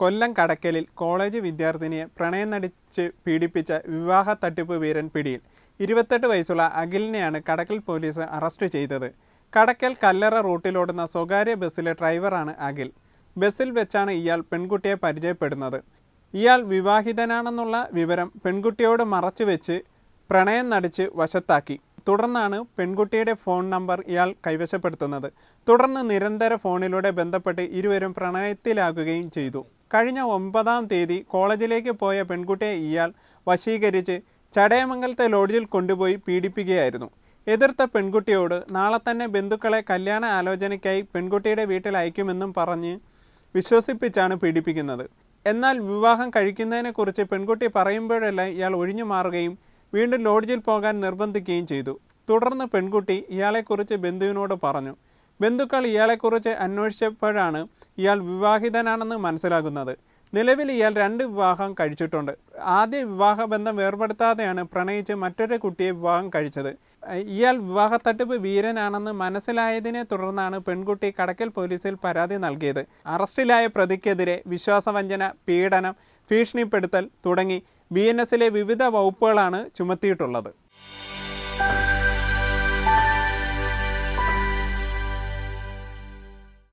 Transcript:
കൊല്ലം കടക്കലിൽ college വിദ്യാർത്ഥിനിയെ പ്രണയം നടിച്ച് പീഡിപ്പിച്ച വിവാഹ തട്ടിപ്പ് വീരൻ പിടിയിൽ. ഇരുപത്തെട്ട് വയസ്സുള്ള അഖിലിനെയാണ് കടക്കൽ പോലീസ് അറസ്റ്റ് ചെയ്തത്. കടക്കൽ കല്ലറ റൂട്ടിലോടുന്ന സ്വകാര്യ ബസ്സിലെ ഡ്രൈവറാണ് അഖിൽ. ബസ്സിൽ വെച്ചാണ് ഇയാൾ പെൺകുട്ടിയെ പരിചയപ്പെടുന്നത്. ഇയാൾ വിവാഹിതനാണെന്നുള്ള വിവരം പെൺകുട്ടിയോട് മറച്ചുവെച്ച് പ്രണയം നടിച്ച് വശത്താക്കി. തുടർന്നാണ് പെൺകുട്ടിയുടെ ഫോൺ നമ്പർ ഇയാൾ കൈവശപ്പെടുത്തുന്നത്. തുടർന്ന് നിരന്തര ഫോണിലൂടെ ബന്ധപ്പെട്ട് ഇരുവരും പ്രണയത്തിലാകുകയും ചെയ്തു. കഴിഞ്ഞ ഒമ്പതാം തീയതി കോളേജിലേക്ക് പോയ പെൺകുട്ടിയെ ഇയാൾ വശീകരിച്ച് ചടയമംഗലത്തെ ലോഡ്ജിൽ കൊണ്ടുപോയി പീഡിപ്പിക്കുകയായിരുന്നു. എതിർത്ത പെൺകുട്ടിയോട് നാളെ തന്നെ ബന്ധുക്കളെ കല്യാണ ആലോചനയ്ക്കായി പെൺകുട്ടിയുടെ വീട്ടിൽ അയക്കുമെന്നും പറഞ്ഞ് വിശ്വസിപ്പിച്ചാണ് പീഡിപ്പിക്കുന്നത്. എന്നാൽ വിവാഹം കഴിക്കുന്നതിനെക്കുറിച്ച് പെൺകുട്ടി പറയുമ്പോഴെല്ലാം ഇയാൾ ഒഴിഞ്ഞു മാറുകയും വീണ്ടും ലോഡ്ജിൽ പോകാൻ നിർബന്ധിക്കുകയും ചെയ്തു. തുടർന്ന് പെൺകുട്ടി ഇയാളെക്കുറിച്ച് ബന്ധുവിനോട് പറഞ്ഞു. ബന്ധുക്കൾ ഇയാളെക്കുറിച്ച് അന്വേഷിച്ചപ്പോഴാണ് ഇയാൾ വിവാഹിതനാണെന്ന് മനസ്സിലാകുന്നത്. നിലവിൽ ഇയാൾ രണ്ട് വിവാഹം കഴിച്ചിട്ടുണ്ട്. ആദ്യ വിവാഹ ബന്ധം വേർപെടുത്താതെയാണ് പ്രണയിച്ച് മറ്റൊരു കുട്ടിയെ വിവാഹം കഴിച്ചത്. ഇയാൾ വിവാഹ തട്ടിപ്പ് വീരനാണെന്ന് മനസ്സിലായതിനെ തുടർന്നാണ് പെൺകുട്ടി കടക്കൽ പോലീസിൽ പരാതി നൽകിയത്. അറസ്റ്റിലായ പ്രതിക്കെതിരെ വിശ്വാസവഞ്ചന പീഡനം ഭീഷണിപ്പെടുത്തൽ തുടങ്ങി ബി എൻ എസിലെ വിവിധ വകുപ്പുകളാണ് ചുമത്തിയിട്ടുള്ളത്.